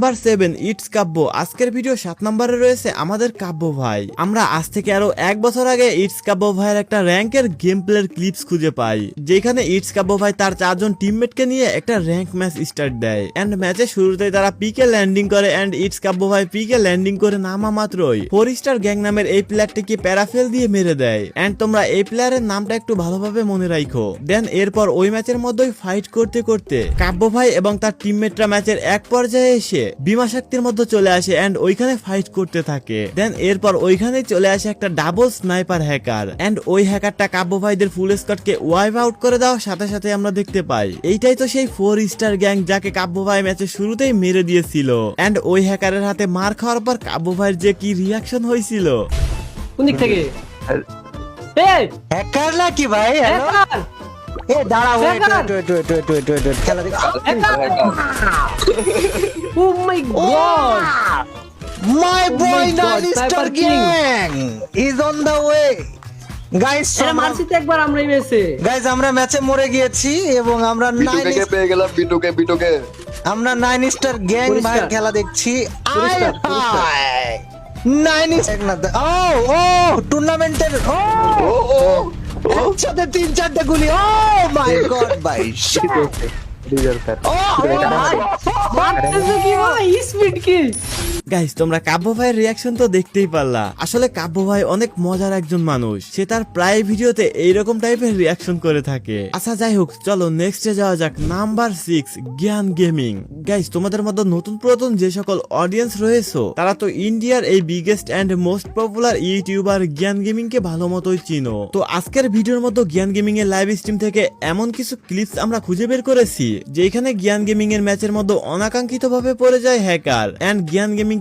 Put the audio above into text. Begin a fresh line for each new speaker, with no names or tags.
Number seven, it's কাব্য। আজকের video সাত নম্বরে রয়েছে আমাদের কাব্য ভাই। আমরা আজ থেকে আরও এক বছর আগে ইটস কাব্য ভাইয়ের একটা র্যাঙ্কের গেম প্লের ক্লিপস খুঁজে পাই। যেখানে ইটস কাব্য ভাই তার চারজন টিমমেটকে নিয়ে একটা র্যাঙ্ক ম্যাচ স্টার্ট দেয়। এন্ড ম্যাচের শুরুতে তারা পিকে ল্যান্ডিং করে এন্ড ইটস কাব্য ভাই পিকে ল্যান্ডিং করে নামা মাত্রই। ফোর স্টার গ্যাং নামের এই প্লেয়ারটিকে প্যারাফেল দিয়ে মেরে দেয়? এন্ড তোমরা এই প্লেয়ারের নামটা একটু ভালোভাবে মনে রাখো দেন এরপর ওই ম্যাচের মধ্যেই ফাইট করতে করতে কাব্য ভাই এবং তার টিমমেটরা ম্যাচের এক পর্যায়ে এসে বিমা শক্তির মধ্যে চলে আসে এন্ড ওইখানে ফাইট করতে থাকে। দেন এরপর ওইখানে চলে আসে একটা ডাবল স্নাইপার হ্যাকার এন্ড ওই হ্যাকারটা কাব্য ভাইদের ফুল স্কটকে ওয়াইপ আউট করে দেওয়ার সাথে সাথে আমরা দেখতে পাই। এইটাই তো সেই ফোর স্টার গ্যাং যাকে কাব্য ভাই ম্যাচের শুরুতেই মেরে দিয়েছিল। এন্ড ওই হ্যাকারের হাতে মার খাওয়ার পর কাব্য ভাইয়ের যে কি রিয়াকশন হয়েছিল?
কোন দিক থেকে? এই!
হ্যাকার নাকি ভাই?
হ্যাকার
এ দাঁড়া wait wait wait wait wait wait wait খেলা দেখ।
ও my God!
My
Oh
boy
my God,
nine star
Sniper King!
Gang is on the way guys
একবার
আমরা ম্যাচে মরে গিয়েছি এবং আমরা নাইন
পেয়ে গেলাম বিটুকে বিটুকে।
আমরা নাইন স্টার গ্যাং ভাই খেলা দেখছি। নাইন ও ও টুর্নামেন্টের
ও ও
একসাথে তিন চারটে গুলি ও মাই গড ভাই ও
মারতেছে কি ভাই স্পিড কি
গাইস তোমরা কাব্য ভাইয়ের রিয়াকশন তো দেখতেই পারলা। আসলে কাব্য ভাই অনেক মজার একজন মানুষ। সে তার প্রায় ভিডিওতে এইরকম টাইপের রিয়াকশন করে থাকে। আচ্ছা যাই হোক, চলো নেক্সটে যাওয়া যাক। Number six Gyan gaming guys তোমাদের মধ্যে নতুন পুরাতন যে সকল অডিয়েন্স রয়েছে, তারা তো ইন্ডিয়ার এই biggest and most popular YouTuber Gyan gaming কে ভালো মতোই চিনো। তো আজকের ভিডিওর মতো জ্ঞান গেমিং এর লাইভ স্ট্রিম থেকে এমন কিছু ক্লিপস আমরা খুঁজে বের করেছি, যেখানে জ্ঞান গেমিং এর ম্যাচের মধ্যে অনাকাঙ্ক্ষিত ভাবে পড়ে যায় হ্যাকার এন্ড জ্ঞান গেমিং